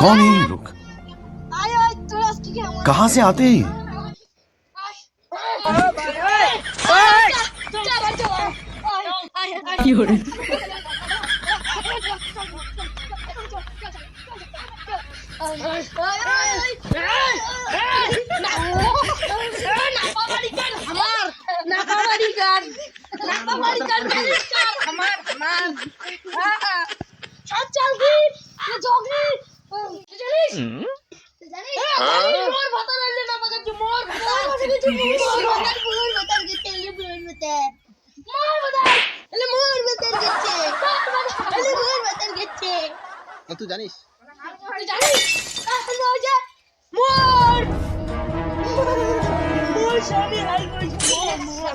कौन है ये लोग? कहाँ से आते हैं हमार हमार। তুই জানিস তুই জানিস? মোর মোর স্বামী হাই করেছে মোর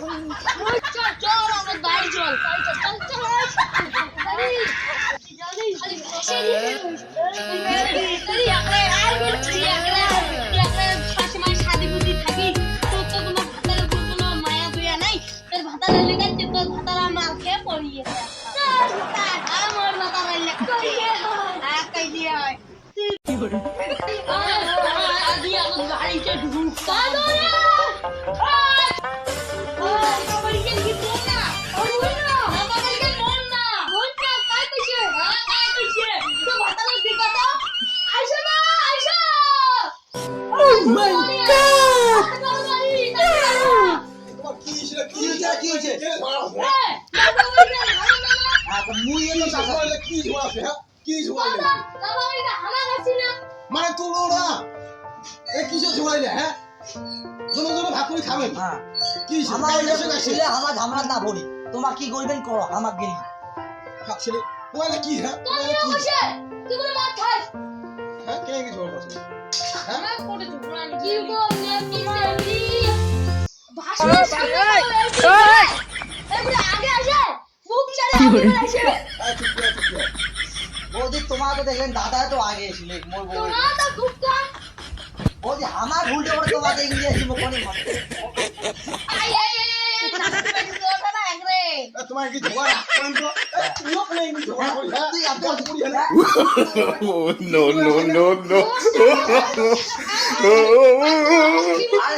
মোর চল চল আমার বাড়ি চল চল চল জানিস জানিস মুই এত চাষা কি আছে হ্যাঁ কি ঝোলাইলে মানে তুলো না এ কিসে ঝোলাইলে হ্যাঁ জন জন ভাগ করে খাবেন হ্যাঁ কি? আমার ছেলে আমার ঝামেলা না তোমার কি করবেন করো আমার গেলি ছেলে তোমার কি হ্যাঁ তোমার কি হ্যাঁ কে কি ঝোলা আছে হ্যাঁ তোমার তো দেখলেন দাদা তো আগে এসেছিল মোর বউ বৌদি আমার ভুলটা করে তোমার দেখে দিয়েছি কোনে তোমার কি ঝোলা করেন তো তুইও প্লেন ঝোলা করি হ্যাঁ তুই আপনি- হ্যাঁ Oh, no, no, no, no. আরে